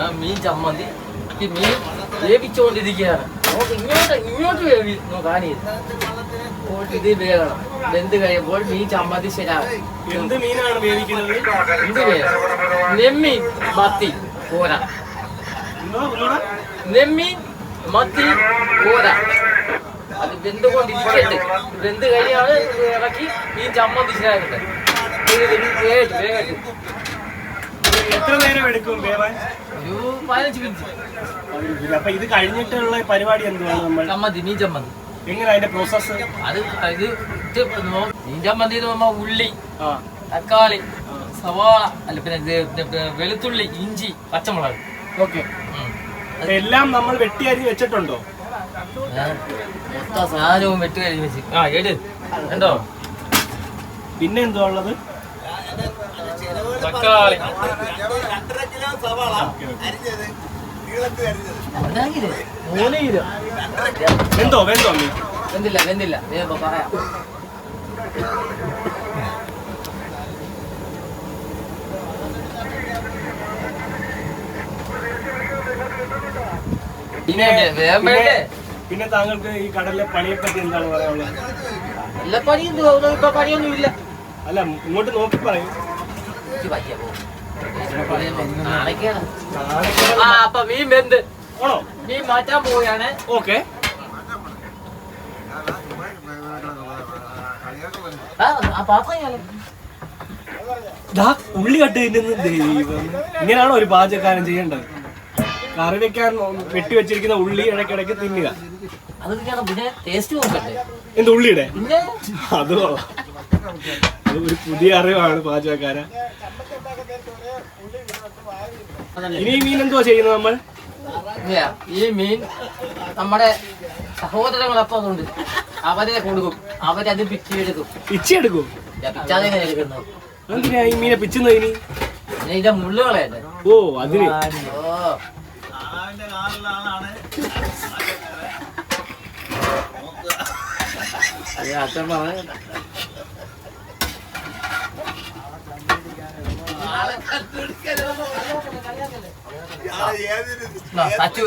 ആ മീൻ ചമ്മന്തി. ഈ മീൻ വേവിച്ചുകൊണ്ടിരിക്കുകയാണ്. നമുക്ക് ഇങ്ങോട്ട് ഇങ്ങോട്ട് വേവി കാണിയത് പോയിട്ട് ഇത് വേകണം. വെന്ത് കഴിയുമ്പോൾ മീൻ ചമ്മന്തി ശരിയാകും. എന്ത് മീനാണ് വേവിക്കുന്നത്? എന്ത് വേണം നെമ്മീൻ മത്തി എന്തോ നെമ്മീൻ മത്തി കോര അത് വെന്തുകൊണ്ടിരിക്കട്ടെ. വെന്ത് കഴിയാണ് ഇറക്കി മീൻ ചമ്മന്തി ശരിയാകട്ടെ വേഗം വേഗട്ട് എത്ര നേരം എടുക്കും വേവാൻ ഒരു പതിനഞ്ച് മിനിറ്റ്. അപ്പൊ ഇത് കഴിഞ്ഞിട്ടുള്ള പരിപാടി എന്തുവാണ് നമ്മൾ? ചമ്മന്തി മീൻ ചമ്മന്തി. എങ്ങനെ അതിന്റെ പ്രോസസ്സ് അത് ഇത് മീൻ ചമ്മന്തി എന്ന് ഉള്ളി തക്കാളി സവാള അല്ല പിന്നെ വെളുത്തുള്ളി ഇഞ്ചി പച്ചമുളക്. ഓക്കെ. എല്ലാം നമ്മൾ വെട്ടി അരിഞ്ഞ് വെച്ചിട്ടുണ്ടോ? മൊത്തം സാധനവും വെട്ടി കഴിഞ്ഞ് വെച്ച്. ആ എട് കണ്ടോ? പിന്നെ എന്തോ ഉള്ളത്? തക്കാളി. Okay, okay. അതാകില്ലേ? മൂന്ന് കിലോ വെന്തോ വെന്തോ വെന്തില്ല വെന്തില്ല. വേഗം പറയാം. പിന്നെ താങ്കൾക്ക് ഈ കടലിലെ പണിയെ പറ്റി എന്താണ് പറയാനുള്ളത്? എല്ലാ പണിയും തോന്നുന്നു ഇപ്പൊ പണിയൊന്നും ഇല്ല അല്ല ഇങ്ങോട്ട് നോക്കി പറയും. ആ അപ്പൊ മീൻ വെന്ത്. മീൻ മാറ്റാൻ പോവുകയാണ്. ഓക്കെ. ഉള്ളി കട്ട് തിന്നുന്ന ദൈവം. ഇങ്ങനെയാണോ ഒരു പാചകക്കാരൻ ചെയ്യേണ്ടത്? കറി വെക്കാൻ വെട്ടി വെച്ചിരിക്കുന്ന ഉള്ളി ഇടയ്ക്കിടയ്ക്ക് തിന്നുക. അത്. പിന്നെ ടേസ്റ്റ് നോക്കട്ടെ എന്ത് ഉള്ളിയുടെ. അത് ഒരു പുതിയ അറിവാണ് പാചകക്കാരൻ. ഇനി മീൻ എന്തുവാ ചെയ്യുന്നത് നമ്മൾ? ഈ മീൻ നമ്മുടെ സഹോദരങ്ങളൊപ്പം ഉണ്ട് അവരെ കൊടുക്കും. അവരത് പിച്ചെടുക്കും പിച്ചെടുക്കും പിച്ചാതെ എടുക്കുന്നത് എന്തിനാ ഈ മീനെ പിച്ചുന്നത് ഇനി? ഇതിന്റെ മുള്ളുകളല്ലേ ഓ അതിന്. ഓ. അത് അച്ഛൻ പറഞ്ഞ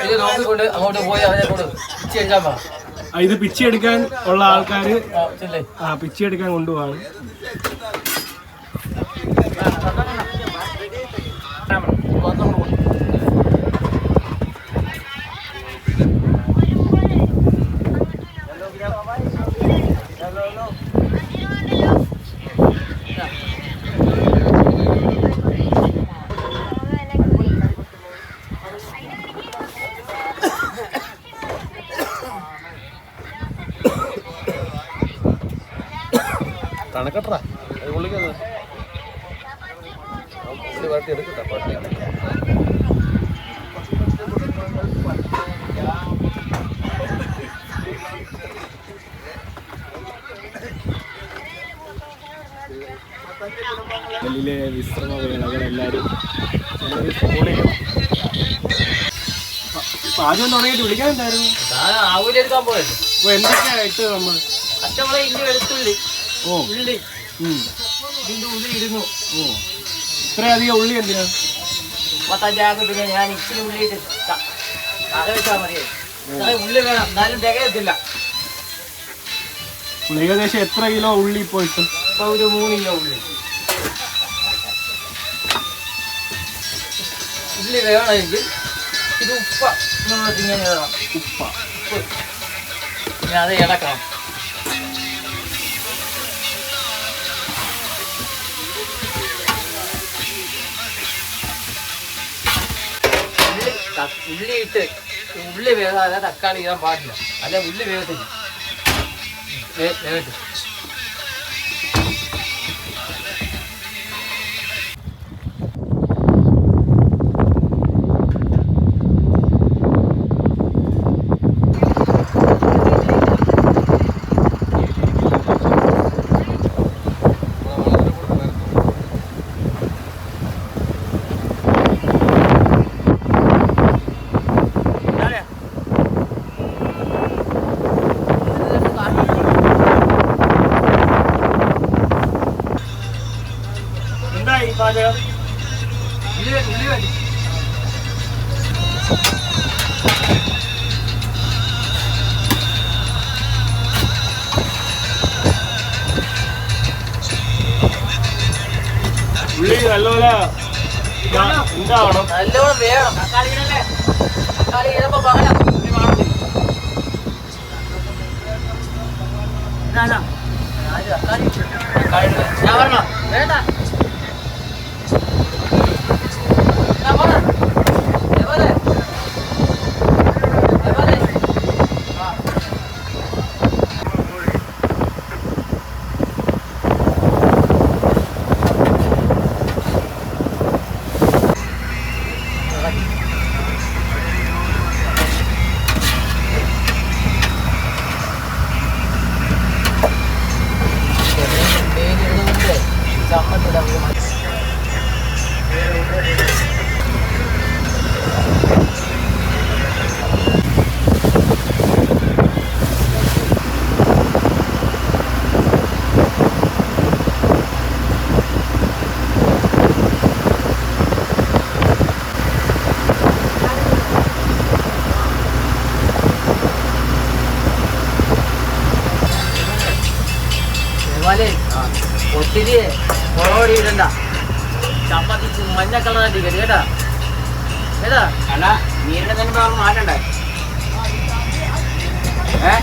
ഇത് നോക്കിക്കൊണ്ട് അങ്ങോട്ട് പോയി അവനെ കൊണ്ട് പിച്ചെടുക്കാൻ പറ ആ, ഇത് പിച്ചെടുക്കാൻ ഉള്ള ആൾക്കാര് ആ, പിച്ചി എടുക്കാൻ പിച്ചെടുക്കാൻ കൊണ്ടുപോവാണ് തണക്കട്ടാ അത് കൊള്ളിക്കുന്നത് വരട്ടി എടുക്കട്ടെ പട്ടി ഡൽഹിയിലെ വിശ്രമ വേളകൾ എല്ലാവരും എല്ലാവരും ഫോണിലും പാചകം തുടങ്ങിയിട്ട് വിളിക്കാനുണ്ടായിരുന്നു ഞാൻ ആവൂലെടുക്കാൻ പോയല്ലോ. അപ്പൊ എന്തൊക്കെയാ ഇട്ട് നമ്മൾ പച്ചമുളക് ഇനി വെളുത്തുള്ളി. ഉള്ളി. ഉം. ഇതിന്റെ ഉള്ളി ഇടുന്നു. ഇത്രയധികം ഉള്ളി എന്തിനാ? മുപ്പത്തഞ്ചാകത്തിന് ഞാൻ ഇച്ചിരി ഉള്ളി ഇട്ട് കറി വെച്ചാൽ മതി. ഉള്ളി വേണം. എന്നാലും തികയത്തില്ല. ഏകദേശം എത്ര കിലോ ഉള്ളി ഇപ്പോൾ ഇട്ടു? ഇപ്പൊ ഒരു മൂന്ന് കിലോ ഉള്ളി. ഉള്ളി വേണമെങ്കിൽ ഇത് ഉപ്പ. ഉപ്പ. ഉപ്പ്. പിന്നെ അത് ഇളക്കണം. ഉള്ളി ത- ഉള്ളി ഇട്ട് ഉള്ളി വേകാതെ തക്കാളി ഇടാൻ പാടില്ല അല്ല ഉള്ളി വേഗത്തില്ല വേ- ഉള്ളി നല്ലപോലെ ഇതാ- നല്ലോണം വേണം തക്കാളി ഇടല്ലേ തക്കാളി ഇടുമ്പോ പകരം ഉള്ളി വേണം. ഇതാ, ഇതാ. ആര് തക്കാളി തക്കാളി ഞാൻ പറഞ്ഞോ? വേണ്ട അല്ല മീനിന്റെ തന്നെ ഭാഗം മാറ്റണ്ടേ? ഏ?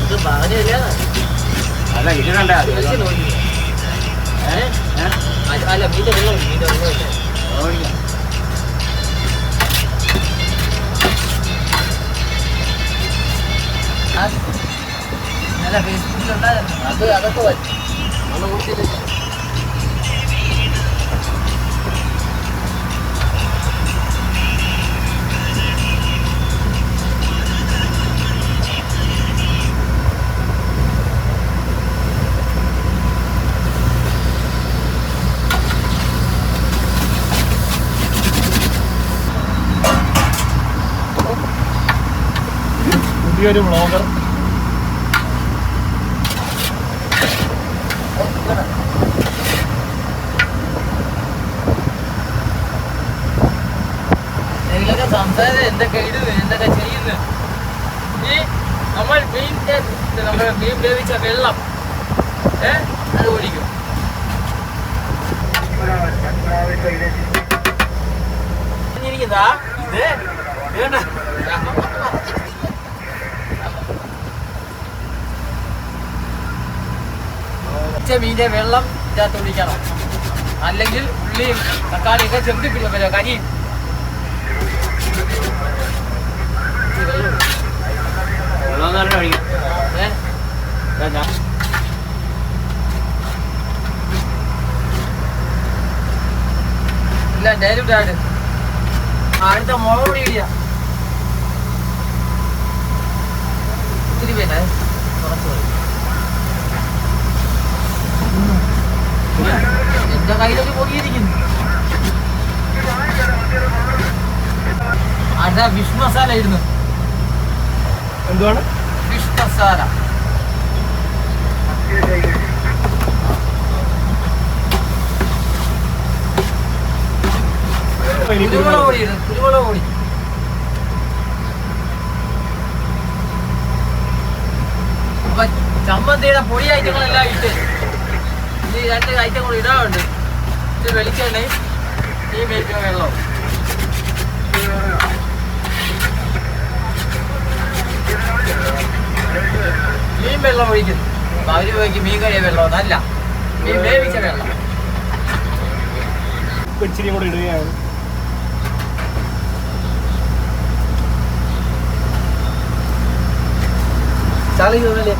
ഇത് അല്ല ഏ? ഏ? അല്ല, മീന്റെ വെള്ളം മീന്റെ വെള്ളം ഫേസ്ബുക്കിലുണ്ടായിരുന്നു അത് അതൊക്കെ വരും. നമ്മൾ കൊടുത്തില്ല പുതിയൊരു വ്ളോഗർ സംസാരം എന്തൊക്കെ ഇത് എന്തൊക്കെ ചെയ്യുന്നു? ഈ ഏ? ഇത്? പച്ച മീന്റെ വെള്ളം ഇതിനകത്ത് ഒഴിക്കണം. അല്ലെങ്കിൽ ഉള്ളിയും തക്കാളിയൊക്കെ ചെറുതിപ്പിടിക്കാൻ പറ്റും കരിയും ഇല്ല ഡയറക്റ്റ് ആയിട്ട് അടുത്ത മുളക് പൊടി ഇടിയ. ഇത്തിരി പേരെ കുറച്ച് മതി. എന്റെ കയ്യിലൊരു പൊടിയിരിക്കുന്നു. അതാ ഫിഷ് മസാല ഇടുന്നു എന്തുവാണ്? ഫിഷ് മസാല കുരുമുളക് പൊടി കുരുമുളക് പൊടി. അപ്പൊ ചമ്മന്തിയുടെ പൊടി ഐറ്റങ്ങളെല്ലാം ഇട്ട് ഈ രണ്ട് ഐറ്റം കൂടി ഇടാറുണ്ട്. ഇത് വെളിച്ചെണ്ണയും ഈ മേടിക്കുന്ന വെള്ളവും മീൻ വെള്ളം ഒഴിക്കുന്നു. അവർ പോയി മീൻ കഴിയ വെള്ളം അല്ല മീൻ വേവിച്ച വെള്ളം. ഇച്ചിരി കൂടെ ഇടുകയാണ്. ചളി തോന്നല്ലേ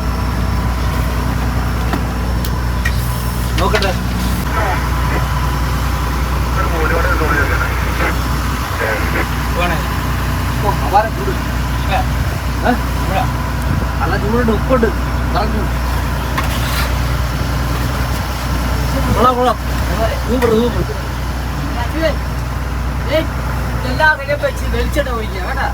നോക്കട്ടെ. അല്ല ചൂടുണ്ട് ഉപ്പുണ്ട് പറഞ്ഞു കൊള്ളാം കൊള്ളാം സൂപ്പർ സൂപ്പർ എല്ലാ വെളിച്ചെണ്ണ ഒഴിക്കുക കേട്ടാ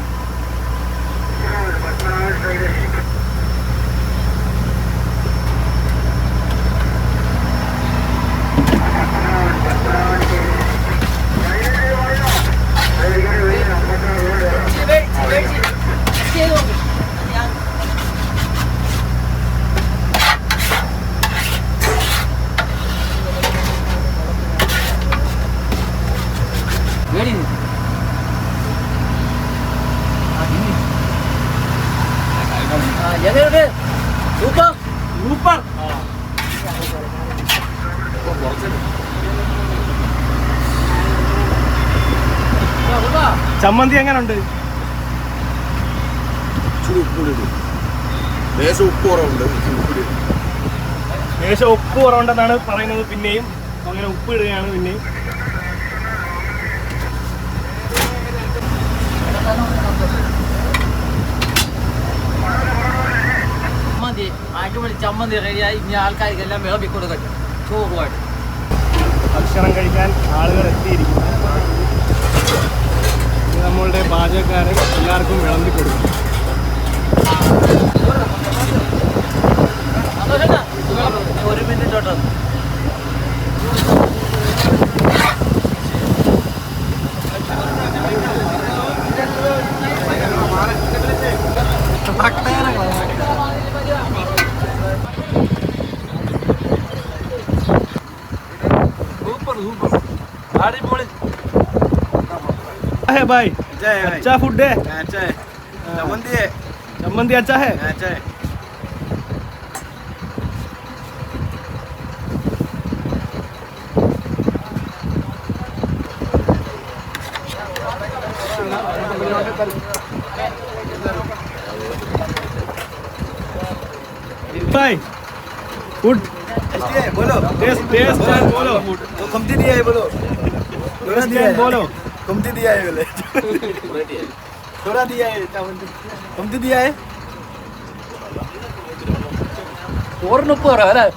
എങ്ങനെയുണ്ട് സൂപ്പർ. സൂപ്പർ. ചമ്മന്തി എങ്ങനെയുണ്ട് ലേശം ഉപ്പ് കുറവുണ്ട് ലേശം ഉപ്പ് കുറവുണ്ടെന്നാണ് പറയുന്നത് പിന്നെയും. അങ്ങനെ ഉപ്പ് ഇടുകയാണ് പിന്നെയും. Thank you. ചമ്മന്തി അടിപൊളി ചമ്മന്തി ഇനി വിളമ്പി കൊടുക്കട്ടെ. ചോറുമായിട്ട് ഭക്ഷണം കഴിക്കാൻ ആളുകൾ എത്തിയിരിക്കുന്നു. നമ്മളുടെ പാചകക്കാരൻ എല്ലാവർക്കും വിളമ്പി കൊടുക്കും. है भाई अच्छा फ़ूड है अच्छा है चमंदी है अच्छा है अच्छा है भाई फ़ूड एसटीआई बोलो बोलो कमती दिया है बोलो थोड़ा दिया है बोलो कमती दिया है बोले थोड़ा दिया है कमती दिया है और नुपर है